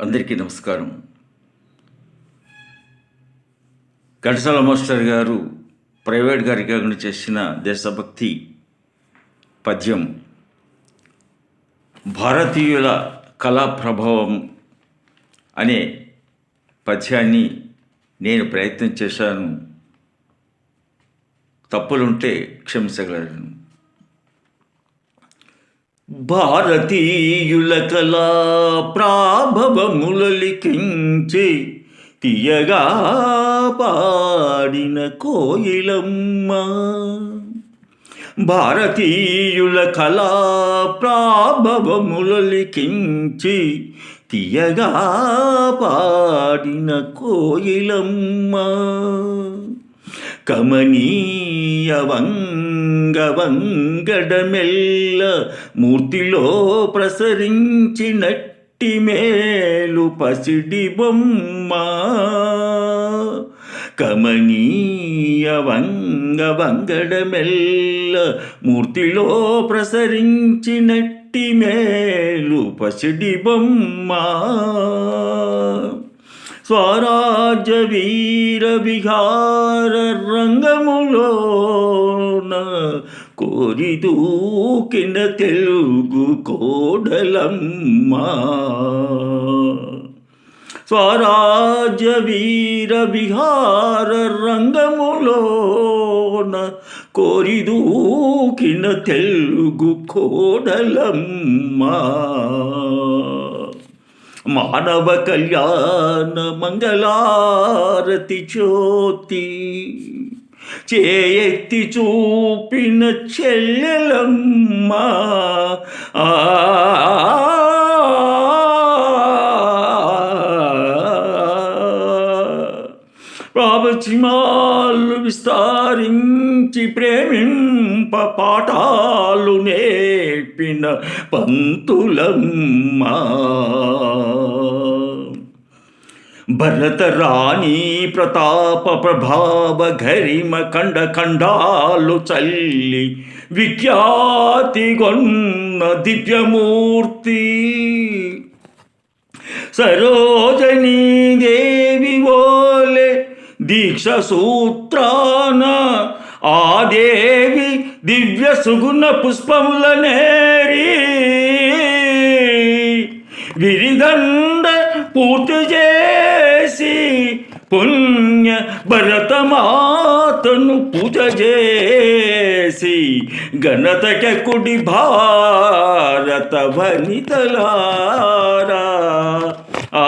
అందరికీ నమస్కారం. ఘంటసాల మాస్టర్ గారు ప్రైవేట్ గారిగా చేసిన దేశభక్తి పద్యం భారతీయుల కళా ప్రభావం అనే పద్యాన్ని నేను ప్రయత్నం చేశాను. తప్పులుంటే క్షమించగలను. భారతీయుల కళా ప్రాభవములలికించి తీయగా పాడిన కోయిలమ్మ. భారతీయుల కళా ప్రాభవములలికించి తీయగా పాడిన కోయిలమ్మ. కమనీయ వంగ వంగడమెల్ల మూర్తిలో ప్రసరించినట్టి మేలు పసిడి బొమ్మ కమనీయ వంగ వంగడమెల్ల మూర్తిలో ప్రసరించినట్టి మేలు పసిడి బొమ్మ స్వరాజ్య వీర విహార రంగములోన కోరి దూకిన తెలుగు కోడలమ్మ. స్వరాజ్య వీర విహార రంగములోన కోరి దూకిన తెలుగు కోడలమ్మా. మానవ కళ్యాణ మంగళారతి జ్యోతి చేయెత్తి చూపిన చెల్లెలమ్మ. ఆ ప్రాపచిమాలు విస్తారించి ప్రేమింప పాఠాలు నేర్పిన పంతులమ్మ. భరత రాణి ప్రతాప ప్రభావ గరిమ ఖండ ఖండాలు చల్లి విఖ్యాతి గొన్న దివ్యమూర్తి. సరోజనీ దేవి ఓలే దీక్ష సూత్రాన ఆ దేవి దివ్య సుగుణ పుష్పములనేరి. విరిదండ పూర్తి చేసి పుణ్య భరతమాతను పూజ చేసి గణతక కుడి భారత వనితలారా. ఆ